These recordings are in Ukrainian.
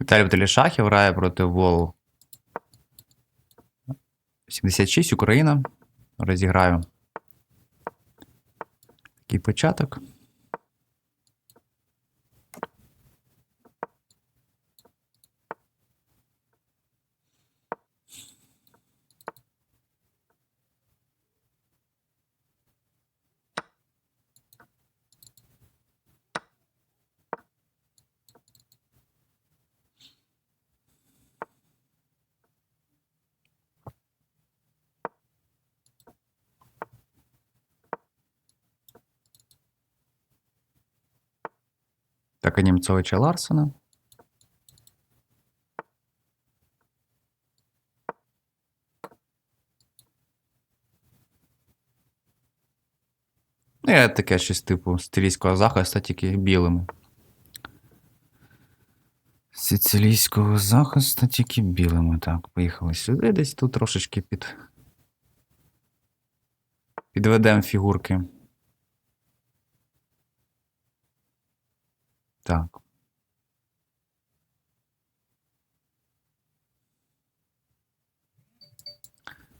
Віталій Телешахів грає проти Вол 76 Україна. Розіграю. Такий початок. Така Німцовича Ларсона. Ну, я таке щось типу сицилійського захисту, тільки білими. Сицилійського захисту тільки білими. Так, поїхали сюди, десь тут трошечки під. Підведемо фігурки. Так.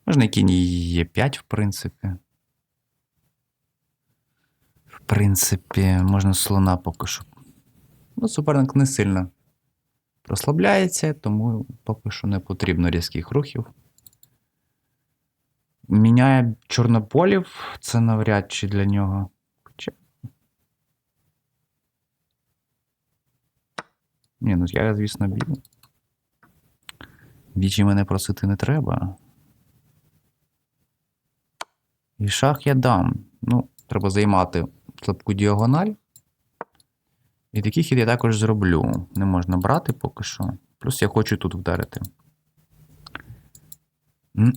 Можна і кінь є 5, в принципі. В принципі, можна слона поки що. Ну, суперник не сильно розслабляється, тому поки що не потрібно різких рухів. Міняє чорнополів, це навряд чи для нього. Хоча Ні, ну я, звісно, білий. Вічі мене просити не треба. І шах я дам. Ну, треба займати слабку діагональ. І такий хід я також зроблю. Не можна брати поки що. Плюс я хочу тут вдарити. Хм.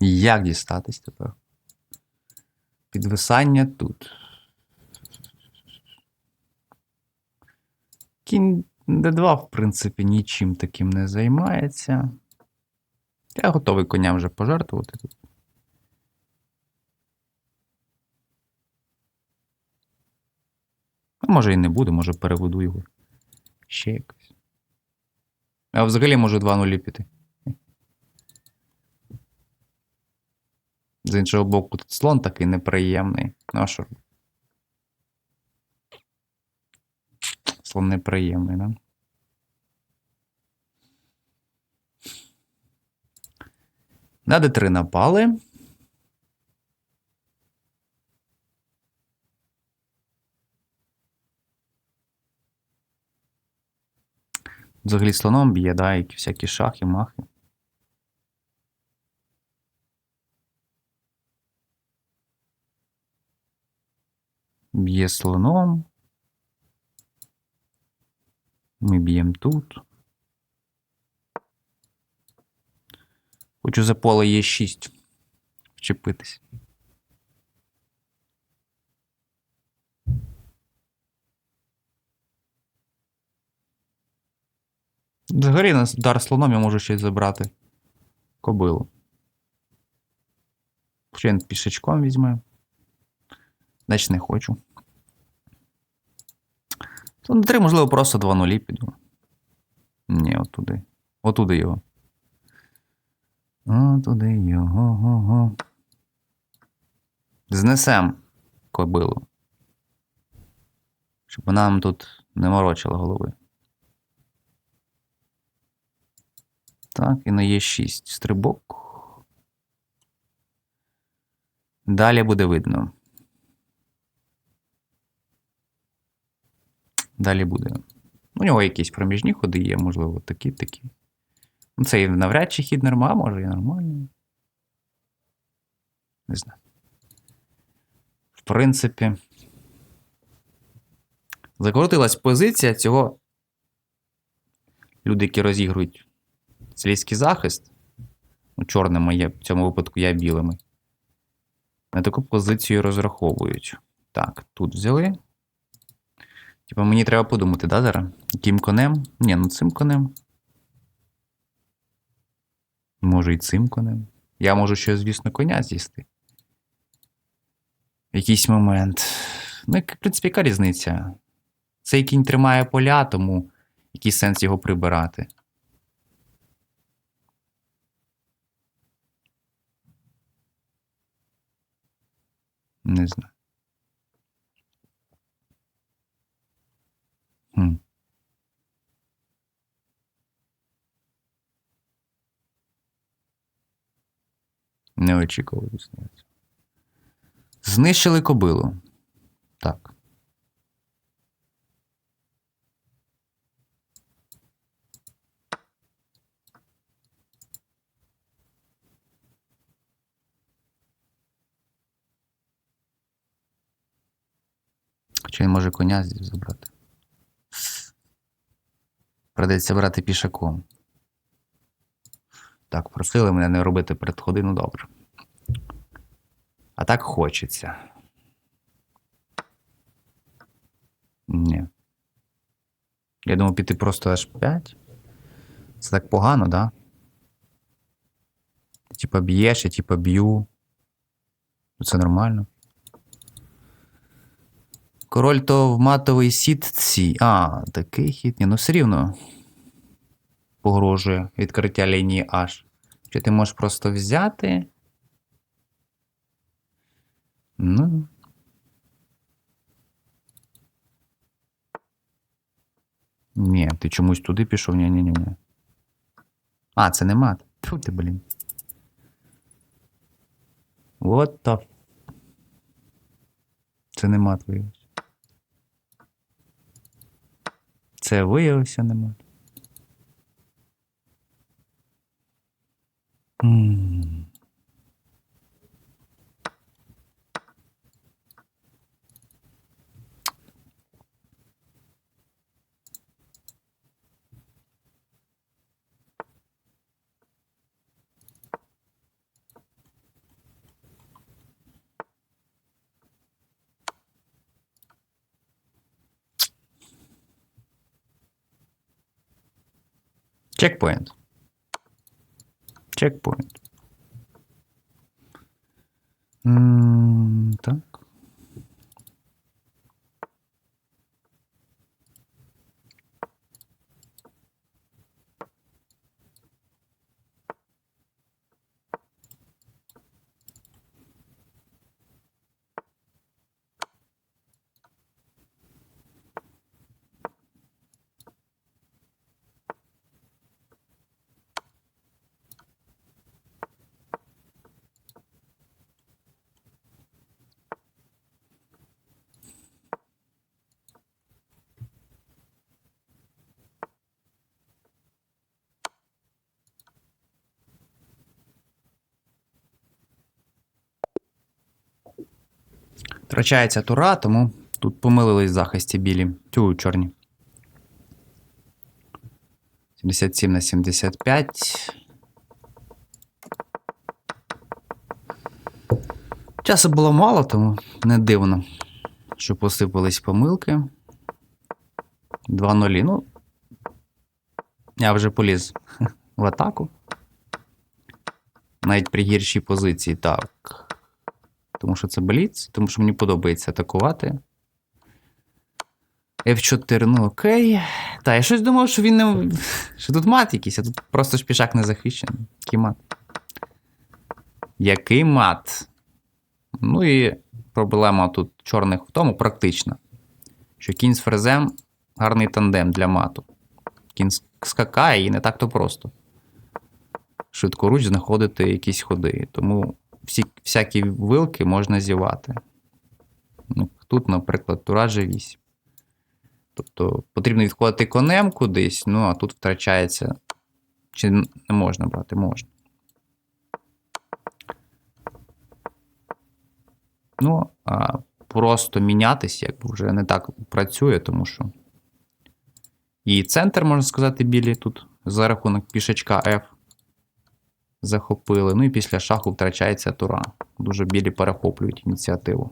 Як дістатись тепер? Підвисання тут. Кінь D2, в принципі, нічим таким не займається. Я готовий коням вже пожертвувати тут. Може і не буду, може переведу його. Ще якось. А взагалі можу 2-0 піти. З іншого боку, тут слон такий неприємний. Ну а що? Слон неприємний, да? На d3 напали. Взагалі слоном б'є, да, які всякі шахи, махи. Б'є слоном. Ми б'ємо тут. Хочу за поле є 6 вчепитись. Взагалі на удар слоном я можу й забрати кобилу. Ще він пішечком візьме. Значить не хочу. То на 3, можливо, просто 2 нулі піду. Ні, отуди. Отуди його. Отуди його. Знесем кобилу. Щоб вона нам тут не морочила голови. Так, і на Е6 стрибок. Далі буде видно. Далі буде. У нього якісь проміжні ходи є, можливо, такі, такі. Ну, це і навряд чи хід норма, може і нормально. Не знаю. В принципі. Закрутилась позиція цього. Люди, які розігрують сільський захист, Ну, чорними є, в цьому випадку я білими. На таку позицію розраховують. Так, тут взяли. Типа мені треба подумати, да, зараз? Яким конем? Ні, ну цим конем. Може і цим конем. Я можу ще, звісно, коня з'їсти. В якийсь момент. Ну, в принципі, яка різниця? Цей кінь тримає поля, тому який сенс його прибирати? Не знаю. Хм. Не очікував, здається. Знищили кобилу. Так. Чи він може коня забрати? Придеться брати пішаком. Так, просили мене не робити передходи, ну добре. А так хочеться. Ні. Я думав піти просто аж 5. Це так погано, да? Ти типа б'єш, я типа б'ю. Ну, Це нормально. Король то в матовій сітці. А, такий хід. Ні, ну все рівно погрожує відкриття лінії H. Чи ти можеш просто взяти? Ну. Ні, ти чомусь туди пішов? Ні, ні, ні, ні. А, це не мат. Тьфу ти, блін. What the... Це не мат виявився. Це виявився Чекпоінт. Чекпоінт. М, Так. Втрачається тура, тому тут помилились в захисті білі. Тю, чорні. 77 на 75. Часу було мало, тому не дивно, що посипались помилки. 2-0. Ну, я вже поліз в атаку. Навіть при гіршій позиції. Так. Тому що це бліц, тому що мені подобається атакувати. F4, ну окей. Та, я щось думав, що він не. Що тут мат якийсь, а тут просто ж пішак не захищений. Який мат? Який мат? Ну і проблема тут чорних в тому практична. Що кінь з фрезем гарний тандем для мату. Кінь скакає і не так то просто. Швидкоруч знаходити якісь ходи. Тому всі, всякі вилки можна зівати. Ну, Тут, наприклад, тура G8. Тобто потрібно відходити конем кудись, ну а тут втрачається. Чи не можна брати? Можна. Ну, а просто мінятись, якби вже не так працює, тому що. І центр, можна сказати, білі тут за рахунок пішечка F. захопили. Ну і після шаху втрачається тура. Дуже білі перехоплюють ініціативу.